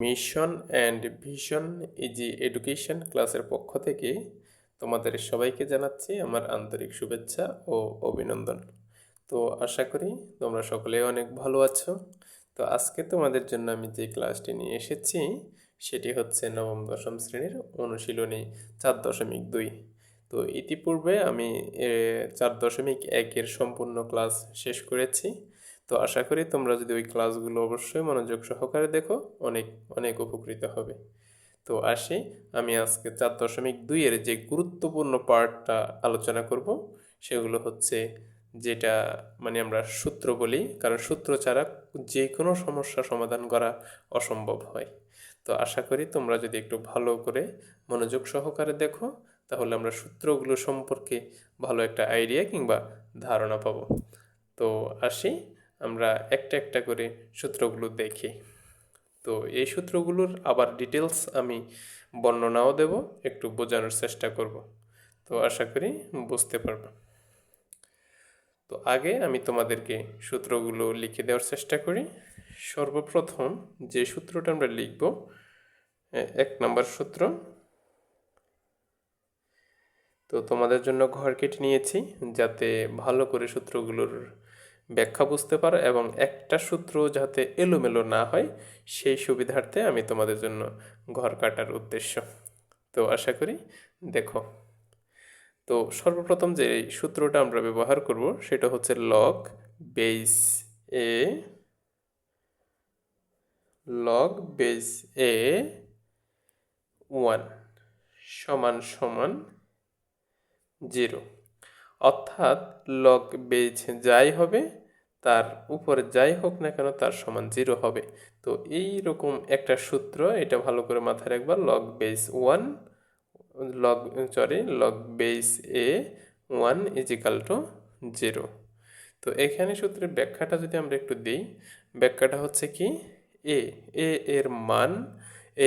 Mission and vision easy education ক্লাসের পক্ষ থেকে তোমাদের সবাইকে জানাচ্ছি আমার আন্তরিক শুভেচ্ছা ও অভিনন্দন। তো আশা করি তোমরা সকলে অনেক ভালো আছো। তো আজকে তোমাদের জন্য আমি যে ক্লাসটি নিয়ে এসেছি সেটি হচ্ছে নবম, দশম শ্রেণির অনুশীলনী চার দশমিক দুই। তো ইতিপূর্বে আমি চার দশমিক একের সম্পূর্ণ ক্লাস শেষ করেছি। তো আশা করি তোমরা যদি ওই ক্লাসগুলো অবশ্যই মনোযোগ সহকারে দেখো, অনেক অনেক উপকৃত হবে। তো আসি, আমি আজকে চার দশমিক দুইয়ের যে গুরুত্বপূর্ণ পার্টটা আলোচনা করব, সেগুলো হচ্ছে যেটা মানে আমরা সূত্র বলি, কারণ সূত্র ছাড়া যে কোনো সমস্যা সমাধান করা অসম্ভব হয়। তো আশা করি তোমরা যদি একটু ভালো করে মনোযোগ সহকারে দেখো, তাহলে আমরা সূত্রগুলো সম্পর্কে ভালো একটা আইডিয়া কিংবা ধারণা পাবো। তো আসি আমরা একটা একটা করে সূত্রগুলো দেখি। তো এই সূত্রগুলোর আবার ডিটেলস আমি বর্ণনাও দেব, একটু বোঝানোর চেষ্টা করব। তো আশা করি বুঝতে পারবে। তো আগে আমি তোমাদেরকে সূত্রগুলো লিখে দেওয়ার চেষ্টা করি। সর্বপ্রথম যে সূত্রটা আমরা লিখব এক নম্বর সূত্র। তো তোমাদের জন্য ঘর কেটে নিয়েছি, যাতে ভালো করে সূত্রগুলোর ব্যাখ্যা বুঝতে পারো এবং একটা সূত্র যাতে এলোমেলো না হয়, সেই সুবিধার্থে আমি তোমাদের জন্য ঘর কাটার উদ্দেশ্য। তো আশা করি দেখো। তো সর্বপ্রথম যে সূত্রটা আমরা ব্যবহার করব, সেটা হচ্ছে log base a log base a one সমান সমান জিরো অর্থাৎ লগ বেজ যাই হবে, তার উপরে যাই হোক না কেন তার সমান জিরো হবে। তো এই রকম একটা সূত্র, এটা ভালো করে মাথায় রাখবা log base one log sorry log base a one is equal to zero তো এখানে সূত্রের ব্যাখ্যাটা যদি আমরা একটু দিই, ব্যাখ্যাটা হচ্ছে কি এ এ এর মান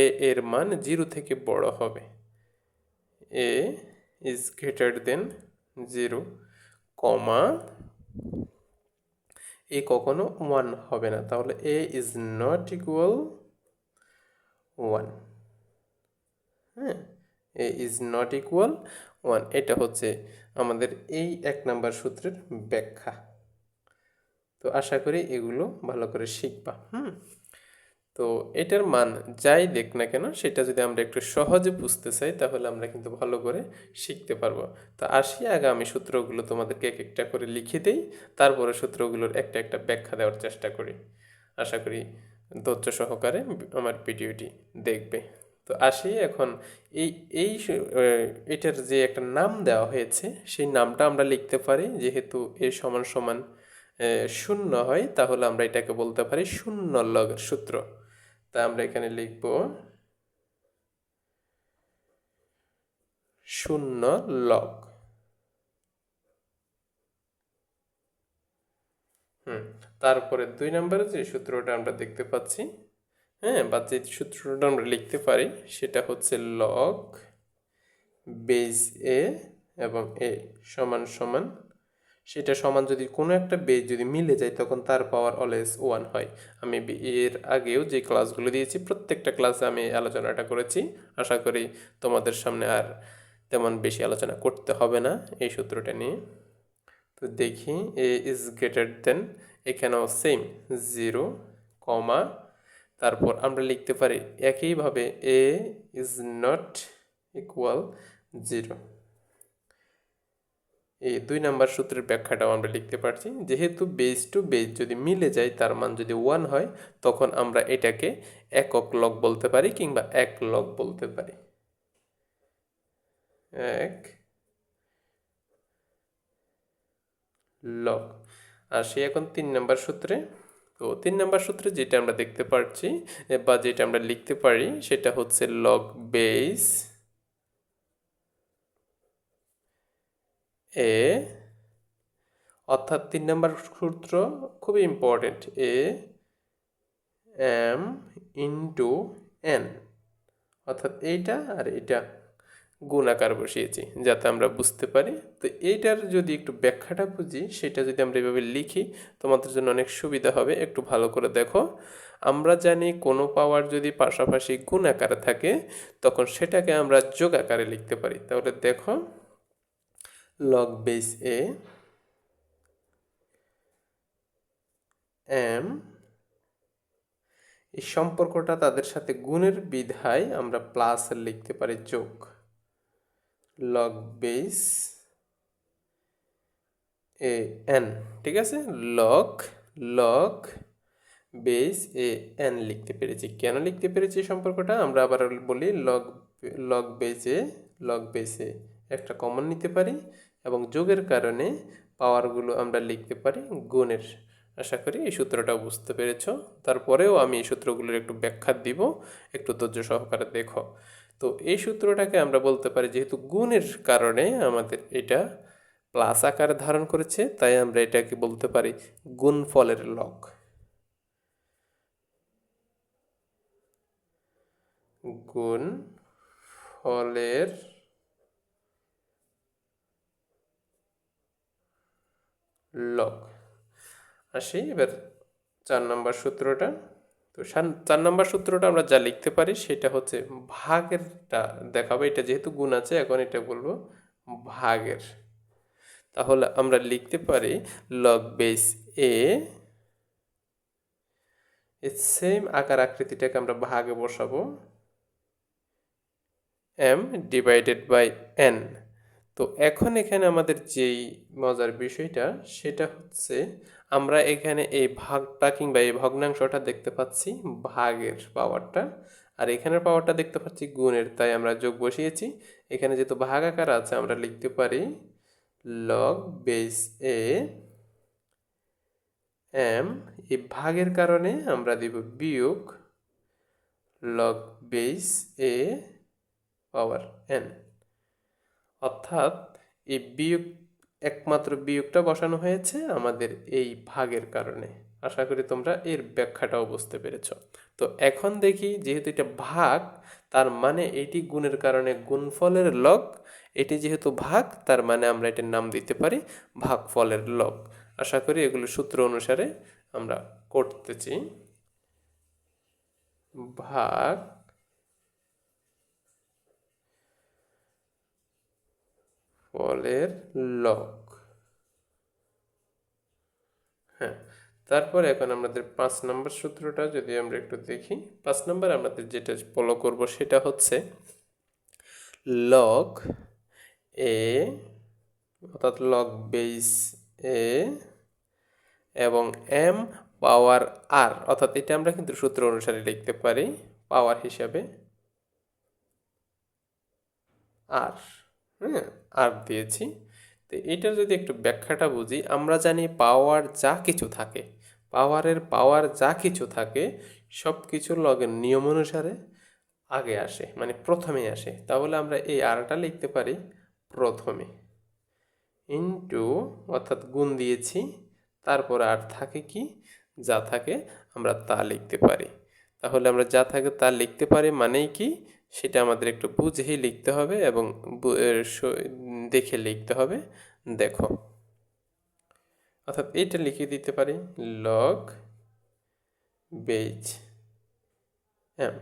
এ এর মান জিরো থেকে বড় হবে। A is greater than zero comma a কখনো ওয়ান হবে না। তাহলে a is not equal one. হ্যাঁ a is not equal one. এটা হচ্ছে আমাদের এই এক নাম্বার সূত্রের ব্যাখ্যা। তো আশা করি এগুলো ভালো করে শিখবা। হুম। তো এটার মান যাই দেখ না কেন, সেটা যদি আমরা একটু সহজে বুঝতে চাই, তাহলে আমরা কিন্তু ভালো করে শিখতে পারব। তো আসি আগে আমি সূত্রগুলো তোমাদেরকে এক একটা করে লিখে দিই, তারপরে সূত্রগুলোর একটা একটা ব্যাখ্যা দেওয়ার চেষ্টা করি। আশা করি ধৈর্য সহকারে আমার ভিডিওটি দেখবে। তো আসি এখন, এই এই এটার যে একটা নাম দেওয়া হয়েছে, সেই নামটা আমরা লিখতে পারি, যেহেতু এ সমান সমান শূন্য হয়, তাহলে আমরা এটাকে বলতে পারি শূন্য লগের সূত্র। তা আমরা এখানে লিখব শূন্য লগ। হুম, তারপরে দুই নম্বরে যে সূত্রটা আমরা দেখতে পাচ্ছি হ্যাঁ বা যে সূত্রটা আমরা লিখতে পারি, সেটা হচ্ছে লগ বেজ এ এবং এ সমান সমান সেটা সমান যদি কোনো একটা বেজ যদি মিলে যায়, তখন তার পাওয়ার অলওয়েজ ওয়ান হয়। আমি এর আগেও যে ক্লাসগুলো দিয়েছি, প্রত্যেকটা ক্লাসে আমি আলোচনাটা করেছি। আশা করি তোমাদের সামনে আর তেমন বেশি আলোচনা করতে হবে না এই সূত্রটা নিয়ে। তো দেখি এ ইজ গ্রেটার দেন এখানেও সেম জিরো কমা তারপর আমরা লিখতে পারি, একইভাবে a is not equal zero এই দুই নাম্বার সূত্রের ব্যাখ্যাটাও আমরা লিখতে পারছি। যেহেতু বেজ টু বেজ যদি মিলে যায়, তার মান যদি ওয়ান হয়, তখন আমরা এটাকে একক লগ বলতে পারি কিংবা এক লগ বলতে পারি। এক লগ আর সে এখন তিন নাম্বার সূত্রে। তো তিন নাম্বার সূত্রে যেটা আমরা দেখতে পাচ্ছি বা যেটা আমরা লিখতে পারি, সেটা হচ্ছে লগ বেস এ অর্থাৎ তিন নাম্বার সূত্র খুবই important a m into n অর্থাৎ এইটা আর এটা গুণ আকার বসিয়েছি, যাতে আমরা বুঝতে পারি। তো এইটার যদি একটু ব্যাখ্যাটা বুঝি, সেটা যদি আমরা এভাবে লিখি, তোমাদের জন্য অনেক সুবিধা হবে। একটু ভালো করে দেখো। আমরা জানি কোনো পাওয়ার যদি পাশাপাশি গুণ আকারে থাকে, তখন সেটাকে আমরা যোগ আকারে লিখতে পারি। তাহলে দেখো লগ বেস এ এম এই সম্পর্কটা তাদের সাথে গুণের বিধায় আমরা প্লাস লিখতে পারি যোগ। লগ বেস এ এন ঠিক আছে? Log log base a n লিখতে পেরেছি। কেন লিখতে পেরেছি সম্পর্কটা? আমরা আবার বলি লগ লগ বেসে লগ বেসে একটা কমন নিতে পারি এবং যোগের কারণে পাওয়ারগুলো আমরা লিখতে পারি গুণের। আশা করি এই সূত্রটা বুঝতে পেরেছ। তারপরেও আমি এই সূত্রগুলোর একটু ব্যাখ্যা দিব, একটু ধৈর্য সহকারে দেখো। তো এই সূত্রটাকে আমরা বলতে পারি যেহেতু গুণের কারণে আমাদের এটা প্লাস আকারে ধারণ করেছে, তাই আমরা এটাকে বলতে পারি গুণফলের লগ গুণ ফলের লগ। আসি, এবার চার নম্বর সূত্রটা। তো চার নম্বর সূত্রটা আমরা যা লিখতে পারি সেটা হচ্ছে ভাগেরটা দেখাবো। এটা যেহেতু গুণ আছে, এখন এটা বলব ভাগের। তাহলে আমরা লিখতে পারি লগ বেস এ সেম আকার আকৃতিটাকে আমরা ভাগে বসাবো এম ডিভাইডেড বাই এন তো এখন এখানে আমাদের যেই মজার বিষয়টা, সেটা হচ্ছে আমরা এখানে এই ভাগটা কিংবা এই ভগ্নাংশটা দেখতে পাচ্ছি ভাগের পাওয়ারটা। আর এখানের পাওয়ারটা দেখতে পাচ্ছি গুণের, তাই আমরা যোগ বসিয়েছি। এখানে যেহেতু ভাগ আকার আছে, আমরা লিখতে পারি লগ বেস এ এম এই ভাগের কারণে আমরা দিব বিয়োগ log base a power n অর্থাৎ এই বিয়োগ, একমাত্র বিয়োগটা বসানো হয়েছে আমাদের এই ভাগের কারণে। আশা করি তোমরা এর ব্যাখ্যাটাও বুঝতে পেরেছ। তো এখন দেখি, যেহেতু এটা ভাগ, তার মানে এটি গুণের কারণে গুণফলের লগ, এটি যেহেতু ভাগ, তার মানে আমরা এটির নাম দিতে পারি ভাগফলের লগ। আশা করি এগুলো সূত্র অনুসারে আমরা করতেছি। ভাগ ফলের লক হ্যাঁ তারপরে এখন আমাদের পাঁচ নম্বর সূত্রটা যদি আমরা একটু দেখি, পাঁচ নম্বর আমাদের যেটা ফলো করব সেটা হচ্ছে লক এ অর্থাৎ লক বেস এ এবং এম পাওয়ার আর অর্থাৎ এটা আমরা কিন্তু সূত্র অনুসারে লিখতে পারি পাওয়ার হিসাবে আর হ্যাঁ আর দিয়েছি। তো এটার যদি একটু ব্যাখ্যাটা বুঝি, আমরা জানি পাওয়ার যা কিছু থাকে পাওয়ারের পাওয়ার যা কিছু থাকে সব কিছুর লগের নিয়ম অনুসারে আগে আসে মানে প্রথমে আসে। তাহলে আমরা এই আরটা লিখতে পারি প্রথমে। ইন্টু অর্থাৎ গুণ দিয়েছি, তারপর আর থাকে কি? যা থাকে আমরা তা লিখতে পারি। তাহলে আমরা যা থাকে তা লিখতে পারি মানেই কি? সেটা আমাদের একটু বুঝেই লিখতে হবে এবং দেখে লিখতে হবে। দেখো। অর্থাৎ এটা লিখে দিতে পারি লগ বেজ হ্যাঁ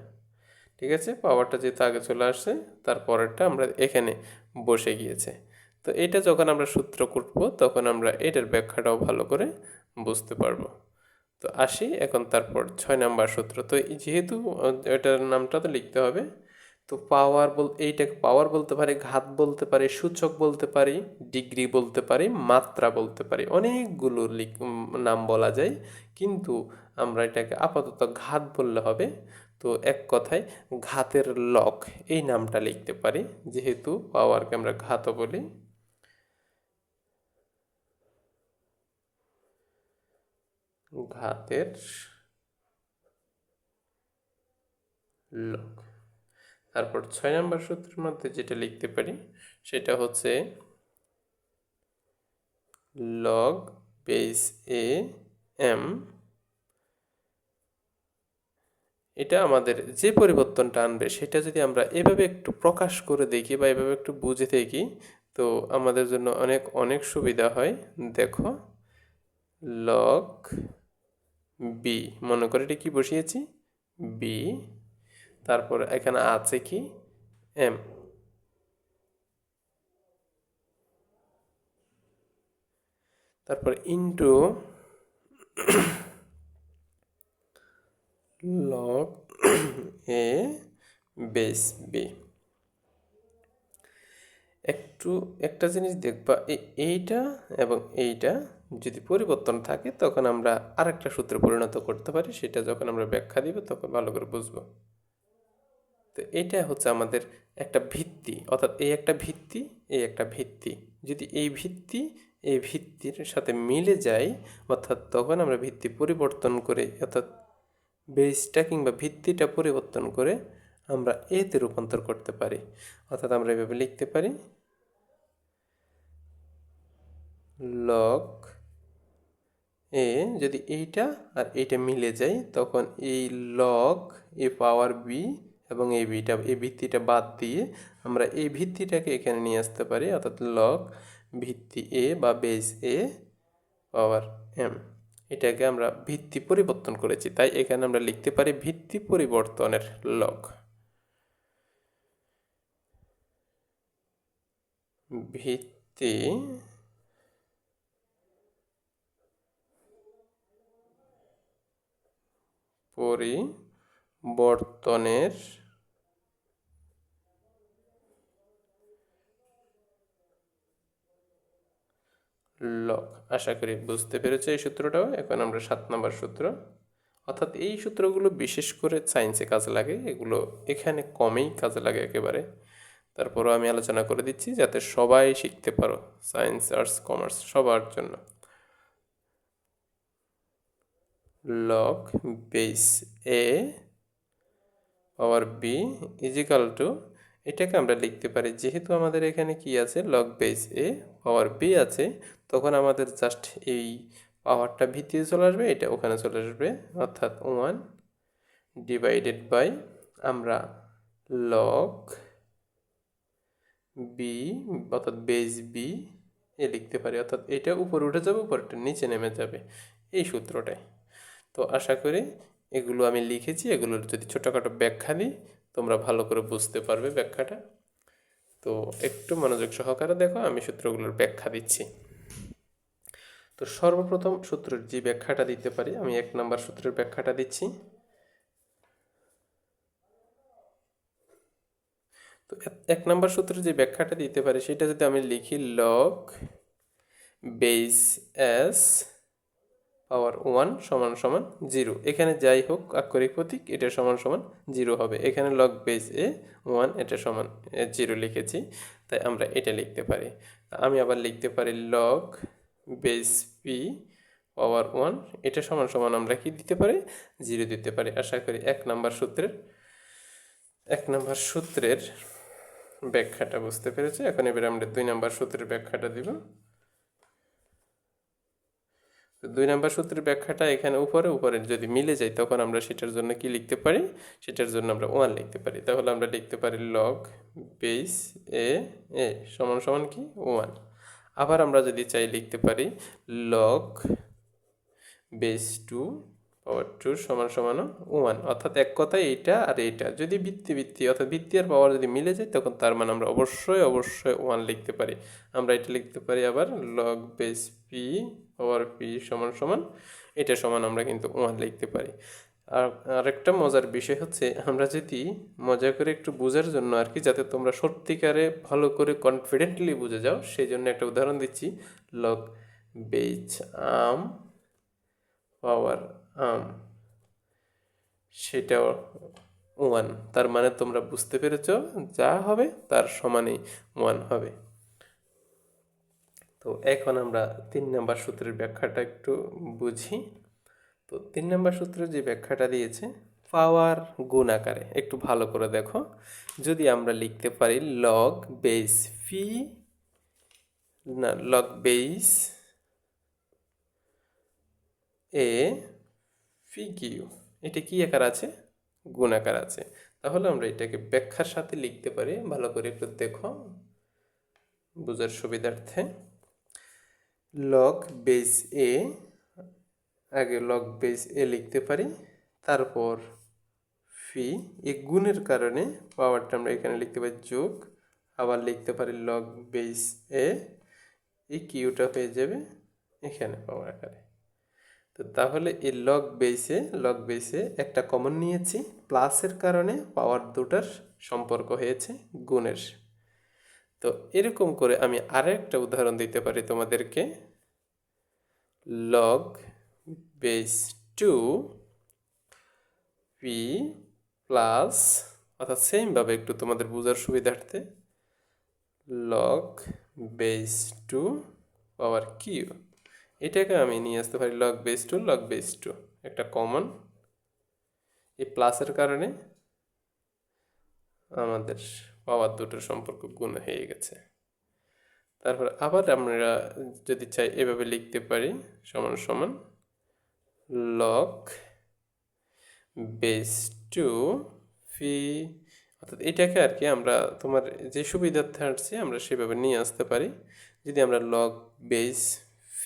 ঠিক আছে? পাওয়ারটা যেহেতু আগে চলে আসছে তারপরেরটা আমরা এখানে বসে গিয়েছে। তো এটা যখন আমরা সূত্র করব, তখন আমরা এটার ব্যাখ্যাটাও ভালো করে বুঝতে পারব। তো আসি, এখন তারপর ছয় নাম্বার সূত্র। তো যেহেতু, এটার নামটা তো লিখতে হবে। তো পাওয়ার বল, এইটাকে পাওয়ার বলতে পারি, ঘাত বলতে পারি, সূচক বলতে পারি ডিগ্রি বলতে পারি, মাত্রা বলতে পারি, অনেকগুলো নাম বলা যায়। কিন্তু আমরা এটাকে আপাতত ঘাত বললে হবে। তো এক কথায় ঘাতের লক এই নামটা লিখতে পারি, যেহেতু পাওয়ারকে আমরা ঘাতও বলি। ঘাতের লক। তারপর ছয় নম্বর সূত্রের মধ্যে যেটা লিখতে পারি, সেটা হচ্ছে লগ বেস এ এম এটা আমাদের যে পরিবর্তনটা আনবে, সেটা যদি আমরা এভাবে একটু প্রকাশ করে দেখি বা এভাবে একটু বুঝে দেখি, তো আমাদের জন্য অনেক অনেক সুবিধা হয়। দেখো লগ বি মনে করে এটা কি বসিয়েছি? বি তারপর এখানে আছে কি? এম তারপর into log a base b একটু একটা জিনিস দেখবা এইটা এবং এইটা যদি পরিবর্তন থাকে, তখন আমরা আরেকটা সূত্রে পরিণত করতে পারি, সেটা যখন আমরা ব্যাখ্যা দিব, তখন ভালো করে বুঝব। তো এটা হচ্ছে আমাদের একটা ভিত্তি। অর্থাৎ এই একটা ভিত্তি, এই একটা ভিত্তি। যদি এই ভিত্তি, এই ভিত্তির সাথে মিলে যায়, অর্থাৎ তখন আমরা ভিত্তি পরিবর্তন করে, অর্থাৎ বেসটা কিংবা ভিত্তিটা পরিবর্তন করে আমরা এতে রূপান্তর করতে পারি। অর্থাৎ আমরা এভাবে লিখতে পারি লগ এ যদি এইটা আর এইটা মিলে যায়, তখন এই লক এ পাওয়ার বি এবং এই বিটা এই ভিত্তিটা বাদ দিয়ে আমরা এই ভিত্তিটাকে এখানে নিয়ে আসতে পারি, অর্থাৎ লক ভিত্তি এ বা বেস এ পাওয়ার এম এটাকে আমরা ভিত্তি পরিবর্তন করেছি, তাই এখানে আমরা লিখতে পারি ভিত্তি পরিবর্তনের লক ভিত্তি পরিবর্তনের লক। আশা করি বুঝতে পেরেছ এই সূত্রটাও। এখন আমরা সাত নম্বর সূত্র। অর্থাৎ এই সূত্রগুলো বিশেষ করে সায়েন্সে কাজে লাগে। এগুলো এখানে কমেই কাজে লাগে একেবারে। তারপরও আমি আলোচনা করে দিচ্ছি যাতে সবাই শিখতে পারো সায়েন্স আর্টস কমার্স সবার জন্য। Log base a power b is equal to এটাকে আমরা লিখতে পারি, যেহেতু আমাদের এখানে কি আছে? Log base a power b আছে, তখন আমাদের জাস্ট এই পাওয়ারটা ভিত্তিতে চলে আসবে, এটা ওখানে চলে আসবে, অর্থাৎ ওয়ান ডিভাইডেড বাই আমরা লগ বি অর্থাৎ বেস বি এ লিখতে পারি, অর্থাৎ এটা উপরে উঠে যাবে উপরটা নিচে নেমে যাবে, এই সূত্রটাই। তো আশা করি এগুলো আমি লিখেছি, এগুলোর যদি ছোটোখাটো ব্যাখ্যা দিই তোমরা ভালো করে বুঝতে পারবে ব্যাখ্যাটা। তো একটু মনোযোগ সহকারে দেখো, আমি সূত্রগুলোর ব্যাখ্যা দিচ্ছি। তো সর্বপ্রথম সূত্রের যে ব্যাখ্যাটা দিতে পারি, আমি এক নম্বর সূত্রের ব্যাখ্যাটা দিচ্ছি। তো এক নম্বর সূত্রে যে ব্যাখ্যাটা দিতে পারি, সেটা যদি আমি লিখি log base s power one সমান সমান জিরো। এখানে যাই হোক, আক্ষরিক প্রতীক, এটা সমান সমান জিরো হবে। এখানে লগ বেস এ ওয়ান এটা সমান জিরো লিখেছি, তাই আমরা এটা লিখতে পারি। আমি আবার লিখতে পারি log base p power one এটা সমান সমান আমরা কি দিতে পারি? জিরো দিতে পারি। আশা করি এক নাম্বার সূত্রের, এক নাম্বার সূত্রের ব্যাখ্যাটা বুঝতে পেরেছি। এখন এবার আমরা দুই নাম্বার সূত্রের ব্যাখ্যাটা দিব। দুই নম্বর সূত্রের ব্যাখ্যাটা এখানে উপরে উপরে যদি মিলে যায় তখন আমরা সেটার জন্য কি লিখতে পারি? সেটার জন্য আমরা ওয়ান লিখতে পারি। তাহলে আমরা লিখতে পারি লগ বেস এ এ সমান সমান কি? ওয়ান আবার আমরা যদি চাই লিখতে পারি log base two power two সমান সমান ওয়ান। অর্থাৎ এক কথায় এইটা আর এইটা। যদি বৃত্তি বৃত্তি অর্থাৎ বৃত্তি আর পাওয়ার যদি মিলে যায়, তখন তার মানে আমরা অবশ্যই অবশ্যই ওয়ান লিখতে পারি। আমরা এটা লিখতে পারি আবার log base p power p সমান সমান, এটা সমান আমরা কিন্তু ওয়ান লিখতে পারি। আর আরেকটা মজার বিষয় হচ্ছে, আমরা যদি মজা করে একটু বোঝার জন্য আর কি, যাতে তোমরা সত্যিকারে ভালো করে কনফিডেন্টলি বুঝে যাও সেই জন্য একটা উদাহরণ দিচ্ছি। লগ বেচ আম পাওয়ার সেটাও ওয়ান তার মানে তোমরা বুঝতে পেরেছ যা হবে, তার সমানেই ওয়ান হবে। তো এখন আমরা তিন নম্বর সূত্রের ব্যাখ্যাটা একটু বুঝি। তো তিন নম্বর সূত্রের যে ব্যাখ্যাটা দিয়েছে, পাওয়ার গুণ আকারে, একটু ভালো করে দেখো। যদি আমরা লিখতে পারি লগ বেস ফি না log base a phi q এটা কি আকার আছে? গুণাকার আছে। তাহলে আমরা এটাকে ব্যাখ্যার সাথে লিখতে পারি, ভালো করে একটু দেখো। বোঝার সুবিধার্থে। লগ বেস এ আগে লগ বেস এ লিখতে পারি, তারপর ফি এ গুণের কারণে পাওয়ারটা আমরা এখানে লিখতে পারি যোগ, আবার লিখতে পারি লগ বেস এ এই কিউটা হয়ে যাবে এখানে পাওয়ার আকারে। তো তাহলে এই লগ বেসে লগ বেসে একটা কমন নিয়েছি প্লাসের কারণে পাওয়ার দুটার সম্পর্ক হয়েছে গুণের। তো এরকম করে আমি আরেকটা উদাহরণ দিতে পারি তোমাদেরকে। Log base two p plus অর্থাৎ সেমভাবে একটু তোমাদের বোঝার সুবিধার্থে log base two power q এটাকে আমি নিয়ে আসতে পারি log base two log base two একটা কমন এই প্লাসের কারণে আমাদের পাওয়ার দুটোর সম্পর্ক গুণ হয়ে গেছে। তারপর আবার আমরা যদি চাই এভাবে লিখতে পারি, সমান সমান লগ বেস টু ফি অর্থাৎ এটাকে আর কি আমরা তোমার যে সুবিধার্থে আসছে, আমরা সেভাবে নিয়ে আসতে পারি। যদি আমরা লগ বেস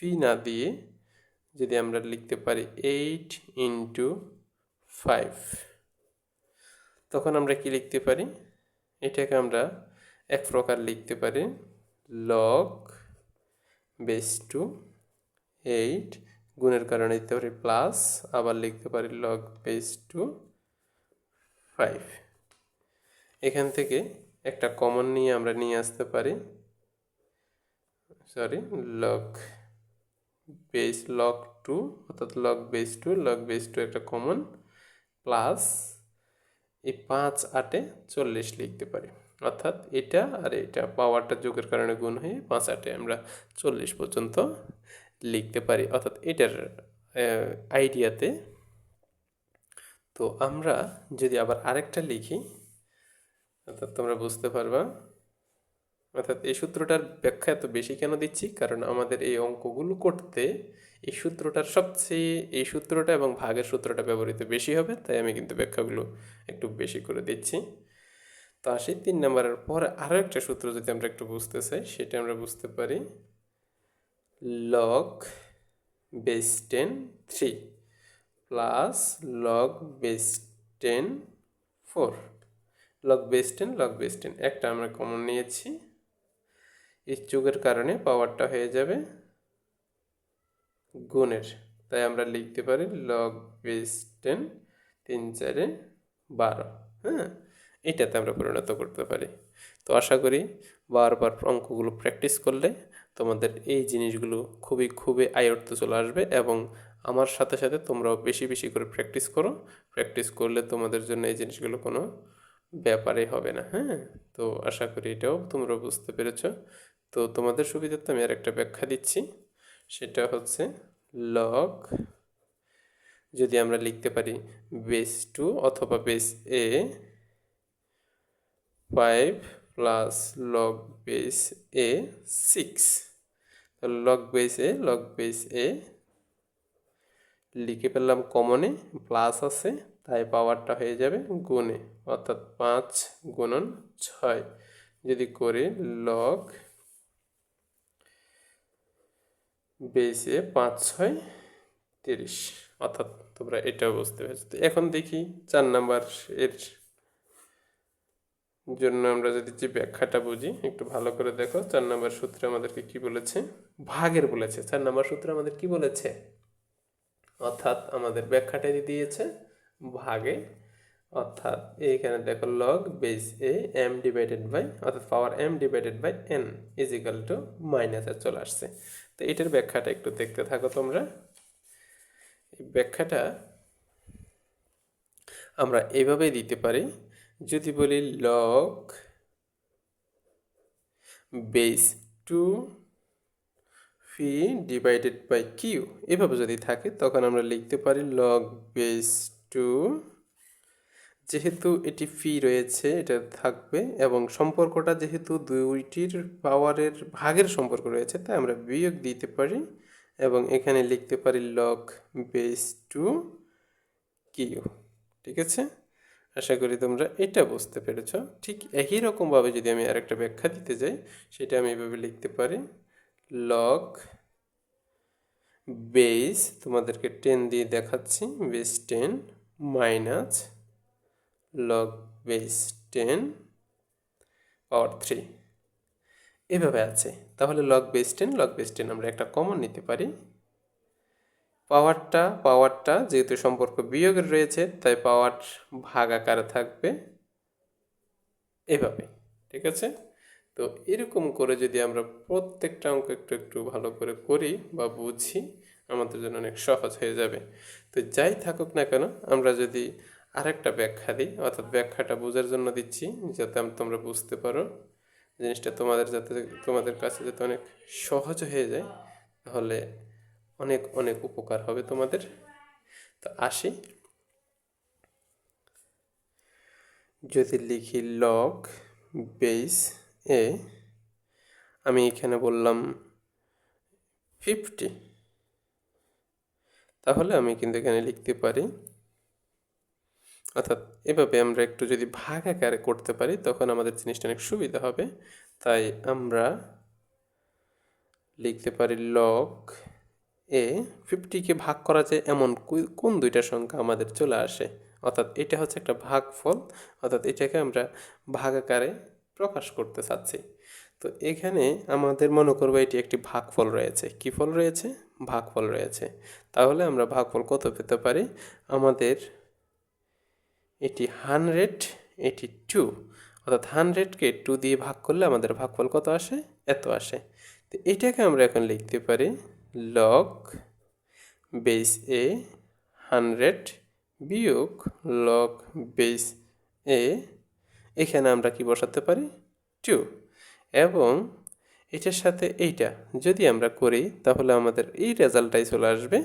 ফি না দিয়ে যদি আমরা লিখতে পারি এইট ইন্টু ফাইভ তখন আমরা কি লিখতে পারি? এটাকে আমরা এক প্রকার লিখতে পারি। লক বেস টু এইট গুণের কারণে দিতে পারি প্লাস আবার লিখতে পারি লক বেস টু ফাইভ এখান থেকে একটা কমন নিয়ে আমরা নিয়ে আসতে পারি। Sorry log base log two অর্থাৎ log base two log base two একটা কমন প্লাস এই পাঁচ আটে চল্লিশ লিখতে পারি। অর্থাৎ এটা আর এটা পাওয়ারটা যোগের কারণে গুণ হয়ে পাঁচ আটে আমরা চল্লিশ পর্যন্ত লিখতে পারি। অর্থাৎ এটার আইডিয়াতে তো আমরা যদি আবার আরেকটা লিখি, অর্থাৎ তোমরা বুঝতে পারবা অর্থাৎ এই সূত্রটার ব্যাখ্যা এত বেশি কেন দিচ্ছি? কারণ আমাদের এই অঙ্কগুলো করতে এই সূত্রটার সবচেয়ে, এই সূত্রটা এবং ভাগের সূত্রটা ব্যবহৃত বেশি হবে, তাই আমি কিন্তু ব্যাখ্যাগুলো একটু বেশি করে দিচ্ছি। তো আসি তিন নম্বরের পরে আরও একটা সূত্র যদি আমরা একটু বুঝতে চাই, সেটা আমরা বুঝতে পারি। Log base ten three plus log base ten four log base ten log base ten একটা আমরা কমন নিয়েছি। যুগের কারণে পাওয়ারটা হয়ে যাবে গুণের। তাই আমরা লিখতে পারি লগ বেস টেন তিন চারে বারো হ্যাঁ? এটাতে আমরা পরিণত করতে পারি। তো আশা করি বারবার অঙ্কগুলো প্র্যাকটিস করলে তোমাদের এই জিনিসগুলো খুবই খুবই আয়ত্তে চলে আসবে এবং আমার সাথে সাথে তোমরাও বেশি বেশি করে প্র্যাকটিস করো। প্র্যাকটিস করলে তোমাদের জন্য এই জিনিসগুলো কোনো ব্যাপারে হবে না হ্যাঁ? তো আশা করি এটাও তোমরা বুঝতে পেরেছ। তো তোমাদের সুবিধার্থে আমি আর একটা ব্যাখ্যা দিচ্ছি। সেটা হচ্ছে লগ যদি আমরা লিখতে পারি বেস টু অথবা base a five plus log base a six log base a log base a লিখে ফেললাম কমনে প্লাস আছে, তাই পাওয়ারটা হয়ে যাবে গুণে, অর্থাৎ পাঁচ গুণন ছয়। যদি করে লগ বেসে পাঁচ, ছয়, তিরিশ। অর্থাৎ তোমরা এটাও বুঝতে পেরেছ। তো এখন দেখি চার নাম্বার এর জন্য আমরা যদি যে ব্যাখ্যাটা বুঝি, একটু ভালো করে দেখো। চার নম্বর সূত্রে আমাদেরকে কি বলেছে? ভাগের বলেছে। চার নম্বর সূত্রে আমাদের কি বলেছে? অর্থাৎ আমাদের ব্যাখ্যাটাই দিয়েছে, ভাগে, অর্থাৎ এইখানে দেখো log base a m divided by অর্থাৎ power m divided by n is equal to মাইনাসে চলে আসছে। তো এটার ব্যাখ্যাটা একটু দেখতে থাকো তোমরা। এই ব্যাখ্যাটা আমরা এভাবেই দিতে পারি, যদি বলি log base two phi divided by q এভাবে যদি থাকে তখন আমরা লিখতে পারি লগ বেস টু যেহেতু এটি ফি রয়েছে, এটা থাকবে এবং সম্পর্কটা যেহেতু দুইটির পাওয়ারের ভাগের সম্পর্ক রয়েছে, তাই আমরা বিয়োগ দিতে পারি এবং এখানে লিখতে পারি লক বেস টু কিউ ঠিক আছে? আশা করি তোমরা এটা বুঝতে পেরেছ। ঠিক একই রকমভাবে যদি আমি আরেকটা ব্যাখ্যা দিতে যাই, সেটা আমি এভাবে লিখতে পারি। লক বেস তোমাদেরকে টেন দিয়ে দেখাচ্ছি base ten minus log base ten power three এভাবে আছে। তাহলে log base ten log base ten আমরা একটা কমন নিতে পারি। পাওয়ারটা পাওয়ারটা যেহেতু সম্পর্ক বিয়োগের রয়েছে, তাই পাওয়ার ভাগ আকারে থাকবে এভাবে, ঠিক আছে? তো এরকম করে যদি আমরা প্রত্যেকটা অঙ্ক একটু একটু ভালো করে করি বা বুঝি, আমাদের জন্য অনেক সহজ হয়ে যাবে। তো যাই থাকুক না কেন, আমরা যদি আরেকটা ব্যাখ্যা দিই, অর্থাৎ ব্যাখ্যাটা বোঝার জন্য দিচ্ছি, যাতে তোমরা বুঝতে পারো। জিনিসটা তোমাদের যাতে, তোমাদের কাছে যাতে অনেক সহজ হয়ে যায়, তাহলে অনেক অনেক উপকার হবে তোমাদের। তো আসি। যদি লিখি লগ বেস এ আমি এখানে বললাম ফিফটি তাহলে আমি কিন্তু এখানে লিখতে পারি অর্থাৎ এভাবে আমরা একটু যদি ভাগ আকারে করতে পারি, তখন আমাদের জিনিসটা অনেক সুবিধা হবে। তাই আমরা লিখতে পারি লগ এ ফিফটিকে ভাগ করা যায় এমন কোন দুইটা সংখ্যা আমাদের চলে আসে? অর্থাৎ এটা হচ্ছে একটা ভাগফল, অর্থাৎ এটাকে আমরা ভাগ আকারে প্রকাশ করতে চাচ্ছি। তো এখানে আমাদের মনে করব এটি একটি ভাগফল রয়েছে। কি ফল রয়েছে? ভাগফল রয়েছে। তাহলে আমরা ভাগফল কত পেতে পারি? আমাদের এটি হান্ড্রেড এটি টু অর্থাৎ হান্ড্রেডকে টু দিয়ে ভাগ করলে আমাদের ভাগফল কত আসে? এত আসে। তো এটাকে আমরা এখন লিখতে পারি লক বেস এ হান্ড্রেড বিয়োগ লক বেস এ এখানে আমরা কি বসাতে পারি? টু এবং এটার সাথে এইটা যদি আমরা করি, তাহলে আমাদের এই রেজাল্টটাই চলে আসবে।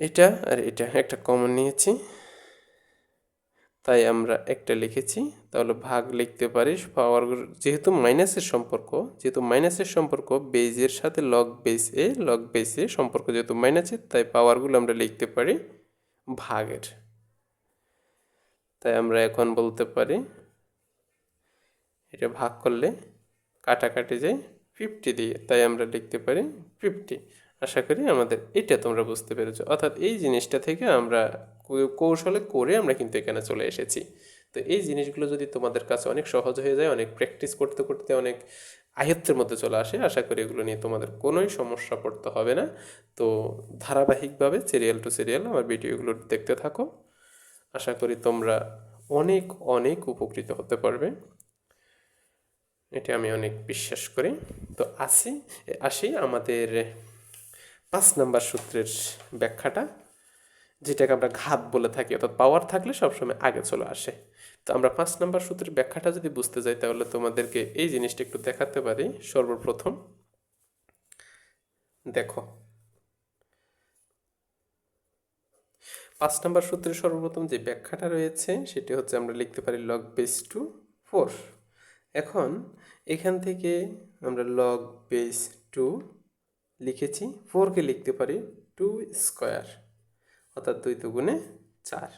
এটা আর এটা। একটা কমন নিয়েছি। তাই আমরা একটা লিখেছি, তাহলে ভাগ লিখতে পারি পাওয়ার যেহেতু মাইনাসের সম্পর্ক, যেহেতু মাইনাসের সম্পর্ক বেজের সাথে log base a log base a সম্পর্ক যেহেতু মাইনাসের তাই পাওয়ারগুলো আমরা লিখতে পারি ভাগের। তাই আমরা এখন বলতে পারি, এটা ভাগ করলে কাটাকাটি যায় ফিফটি দিয়ে, তাই আমরা লিখতে পারি ফিফটি আশা করি আমাদের এটা তোমরা বুঝতে পেরেছ। অর্থাৎ এই জিনিসটা থেকে আমরা কৌশলে করে আমরা কিন্তু এখানে চলে এসেছি। তো এই জিনিসগুলো যদি তোমাদের কাছে অনেক সহজ হয়ে যায়, অনেক প্র্যাকটিস করতে করতে অনেক আয়ত্তের মধ্যে চলে আসে, আশা করি এগুলো নিয়ে তোমাদের কোনোই সমস্যা পড়তে হবে না। তো ধারাবাহিকভাবে সিরিয়াল টু সিরিয়াল আমার ভিডিওগুলো দেখতে থাকো। আশা করি তোমরা অনেক অনেক উপকৃত হতে পারবে। এটা আমি অনেক বিশ্বাস করি। তো আসি আসি আমাদের পাঁচ নাম্বার সূত্রের ব্যাখ্যাটা, যেটাকে আমরা ঘাত বলে থাকি, অর্থাৎ পাওয়ার থাকলে সবসময় আগে চলে আসে। তো আমরা পাঁচ নাম্বার সূত্রের ব্যাখ্যাটা যদি বুঝতে যাই, তাহলে তোমাদেরকে এই জিনিসটা একটু দেখাতে পারি। সর্বপ্রথম, দেখো, পাঁচ নাম্বার সূত্রের সর্বপ্রথম যে ব্যাখ্যাটা রয়েছে, সেটি হচ্ছে আমরা লিখতে পারি লগ বেস টু ফোর এখন এখান থেকে আমরা লগ বেস টু লিখেছি। ফোরকে লিখতে পারি টু স্কোয়ার অর্থাৎ দুই দুগুণে চার।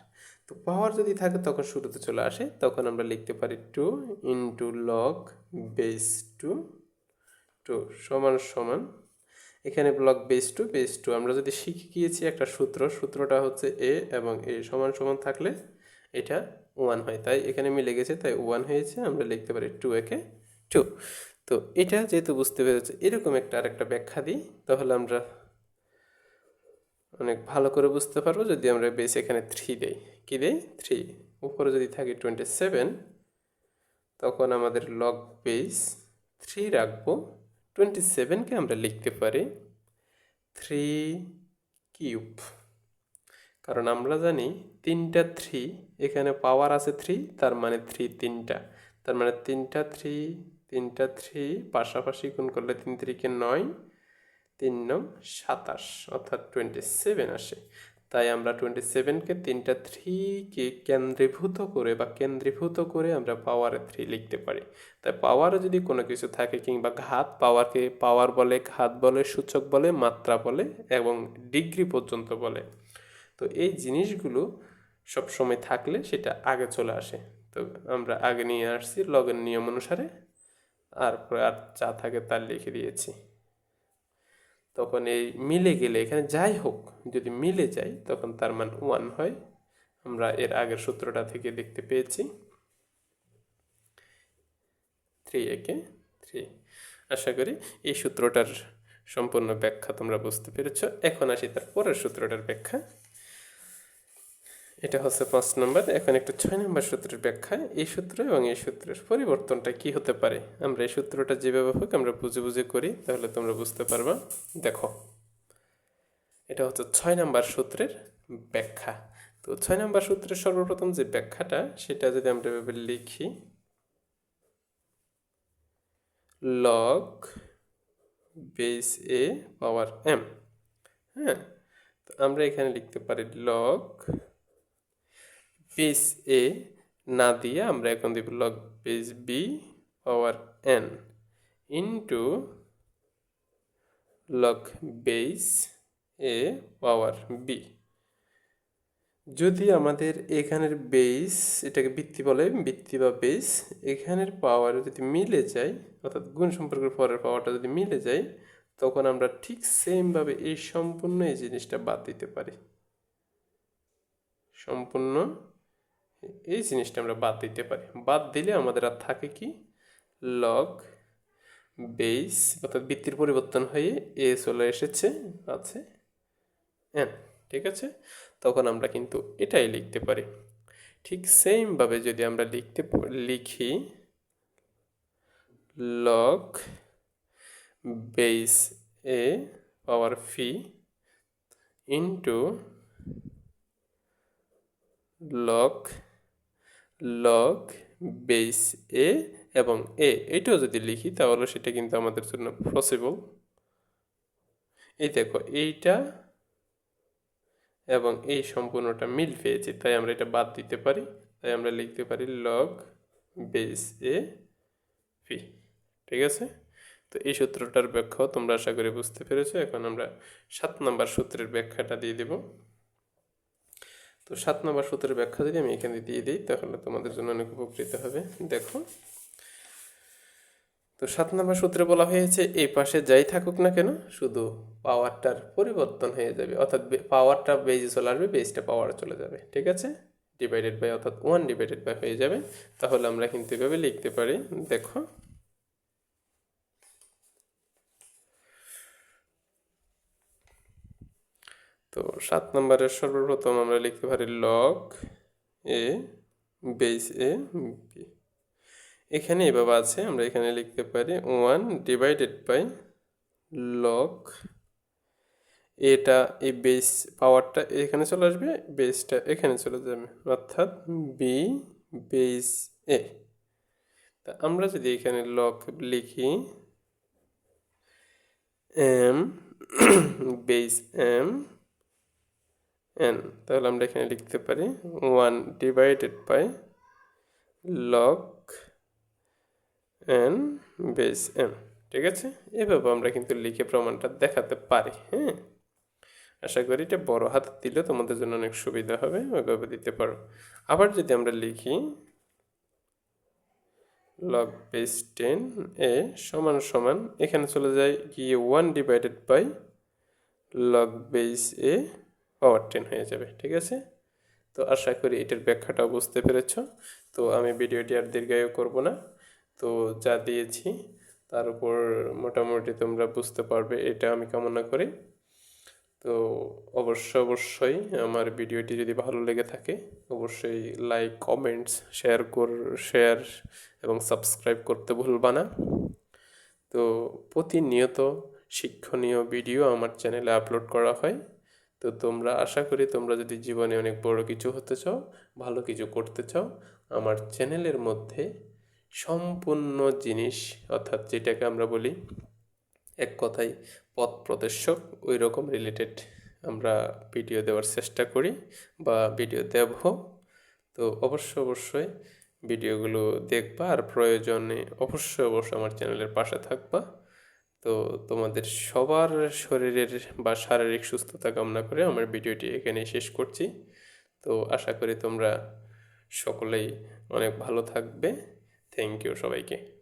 তো পাওয়ার যদি থাকে তখন শুরুতে চলে আসে, তখন আমরা লিখতে পারি two into log base two two সমান সমান, এখানে log base two base two আমরা যদি শিখে গিয়েছি একটা সূত্র, সূত্রটা হচ্ছে এ এবং এ সমান সমান থাকলে এটা ওয়ান হয়। তাই এখানে মিলে গেছে, তাই ওয়ান হয়েছে। আমরা লিখতে পারি টু একে টু তো এটা যেহেতু বুঝতে পেরেছে, এরকম একটা আরেকটা ব্যাখ্যা দিই, তাহলে আমরা অনেক ভালো করে বুঝতে পারব যদি আমরা বেস এখানে থ্রি দেই। কী দেই? থ্রি উপরে যদি থাকে টোয়েন্টি সেভেন তখন আমাদের লগ বেস থ্রি রাখব। টোয়েন্টি সেভেনকে আমরা লিখতে পারি থ্রি কিউব কারণ আমরা জানি তিনটা থ্রি এখানে পাওয়ার আছে থ্রি তার মানে থ্রি তিনটা। তার মানে তিনটা থ্রি তিনটা থ্রি পাশাপাশি গুণ করলে তিন তিরিকে নয়, তিন নং সাতাশ, অর্থাৎ টোয়েন্টি সেভেন আসে। তাই আমরা টোয়েন্টি সেভেনকে তিনটা থ্রিকে কেন্দ্রীভূত করে বা কেন্দ্রীভূত করে আমরা পাওয়ারে থ্রি লিখতে পারি। তাই পাওয়ারে যদি কোনো কিছু থাকে কিংবা ঘাত পাওয়ারকে পাওয়ার বলে, ঘাত বলে, সূচক বলে, মাত্রা বলে এবং ডিগ্রি পর্যন্ত বলে। তো এই জিনিসগুলো সব সময় থাকলে সেটা আগে চলে আসে। তো আমরা আগে নিয়ে আসছি লগের নিয়ম অনুসারে। আর আর যা থাকে তার লিখে দিয়েছি। তখন এই মিলে গেলে, এখানে যাই হোক, যদি মিলে যায়, তখন তার মান ওয়ান হয়। আমরা এর আগের সূত্রটা থেকে দেখতে পেয়েছি। থ্রি একে থ্রি আশা করি এই সূত্রটার সম্পূর্ণ ব্যাখ্যা তোমরা বুঝতে পেরেছ। এখন আসি তার পরের সূত্রটার ব্যাখ্যা। এটা হচ্ছে পাঁচ নম্বর এখন একটা ছয় নম্বর সূত্রের ব্যাখ্যা। এই সূত্র এবং এই সূত্রের পরিবর্তনটা কি হতে পারে? আমরা এই সূত্রটা যেভাবে হোক আমরা বুঝে বুঝে করি, তাহলে তোমরা বুঝতে পারবা। দেখো, এটা হচ্ছে ছয় নম্বর সূত্রের ব্যাখ্যা। তো ছয় নম্বর সূত্রের সর্বপ্রথম যে ব্যাখ্যাটা, সেটা যদি আমরা এভাবে লিখি log base a power m হ্যাঁ? তো আমরা এখানে লিখতে পারি লগ বেস এ না দিয়ে আমরা এখন দিব log base b power n into log base a power b যদি আমাদের এখানের বেস এটাকে বৃত্তি বলে বৃত্তি বা বেস এখানের পাওয়ার যদি মিলে যায়, অর্থাৎ গুণ সম্পর্কের পরের পাওয়ারটা যদি মিলে যায়, তখন আমরা ঠিক সেমভাবে এই সম্পূর্ণ এই জিনিসটা বাদ দিতে পারি। সম্পূর্ণ এই জিনিসটা আমরা বাদ দিতে পারি। বাদ দিলে আমাদের আর থাকে কি? লগ বেস অর্থাৎ বৃত্তির পরিবর্তন হয়ে এ চলে এসেছে, আছে এন ঠিক আছে? তখন আমরা কিন্তু এটাই লিখতে পারি। ঠিক সেমভাবে যদি আমরা লিখতে লিখি log base a power phi into log log base a এবং এ এটাও যদি লিখি তাহলে সেটা কিন্তু আমাদের জন্য পসিবল এই দেখো, এইটা এবং এই সম্পূর্ণটা মিল পেয়েছি, তাই আমরা এটা বাদ দিতে পারি। তাই আমরা লিখতে পারি লগ বেস এ ফি ঠিক আছে? তো এই সূত্রটার ব্যাখ্যাও তোমরা আশা করি বুঝতে পেরেছ। এখন আমরা সাত নম্বর সূত্রের ব্যাখ্যাটা দিয়ে দেব। তো সাত নম্বর সূত্রের ব্যাখ্যা যদি আমি এখানে দিয়ে দিই, তাহলে তোমাদের জন্য অনেক উপকৃত হবে। দেখো, তো সাত নম্বর সূত্রে বলা হয়েছে, এই পাশে যাই থাকুক না কেন, শুধু পাওয়ারটার পরিবর্তন হয়ে যাবে। অর্থাৎ পাওয়ারটা বেজে চলে আসবে বেজটা পাওয়ার চলে যাবে, ঠিক আছে? ডিভাইডেড বাই অর্থাৎ ওয়ান ডিভাইডেড বাই হয়ে যাবে। তাহলে আমরা কিন্তু এভাবে লিখতে পারি, দেখো। তো সাত নম্বরের সর্বপ্রথম আমরা লিখতে পারি log a base a b এখানে এভাবে আছে, আমরা এখানে লিখতে পারি ওয়ান ডিভাইডেড বাই লগ এটা এই বেস পাওয়ারটা এখানে চলে আসবে বেসটা এখানে চলে যাবে, অর্থাৎ বি বেস এ তা আমরা যদি এখানে লগ লিখি এম বেস এম এন তাহলে আমরা এখানে লিখতে পারি one divided by log n base m ঠিক আছে? এভাবে আমরা কিন্তু লিখে প্রমাণটা দেখাতে পারি হ্যাঁ? আশা করি এটা বড় হাত দিলে তোমাদের জন্য অনেক সুবিধা হবে, ওইভাবে দিতে পারো। আবার যদি আমরা লিখি লগ বেস টেন এ সমান সমান, এখানে চলে যায় গিয়ে one divided by log base a power ten হয়ে যাবে, ঠিক আছে? তো আশা করি এটার ব্যাখ্যাটা বুঝতে পেরেছ। তো আমি ভিডিওটি আর দীর্ঘায়ু করব না। তো যা দিয়েছি তার উপর মোটামুটি তোমরা বুঝতে পারবে এটা আমি কামনা করি। তো অবশ্য অবশ্যই আমার ভিডিওটি যদি ভালো লেগে থাকে, অবশ্যই লাইক কমেন্টস শেয়ার কর শেয়ার এবং সাবস্ক্রাইব করতে ভুলবা না। তো প্রতিনিয়ত শিক্ষণীয় ভিডিও আমার চ্যানেলে আপলোড করা হয়। তো তোমরা, আশা করি তোমরা যদি জীবনে অনেক বড় কিছু হতে চাও, ভালো কিছু করতে চাও, আমার চ্যানেলের মধ্যে সম্পূর্ণ জিনিস, অর্থাৎ যেটাকে আমরা বলি এক কথায় পথ প্রদর্শক ওই রকম রিলেটেড আমরা ভিডিও দেওয়ার চেষ্টা করি বা ভিডিও দেব। তো অবশ্য অবশ্যই ভিডিওগুলো দেখবা, আর প্রয়োজনে অবশ্যই অবশ্যই আমার চ্যানেলের পাশে থাকবা। তো তোমাদের সবার শরীরের বা শারীরিক সুস্থতা কামনা করে আমার ভিডিওটি এখানে শেষ করছি। তো আশা করি তোমরা সকলেই অনেক ভালো থাকবে। থ্যাংক ইউ সবাইকে।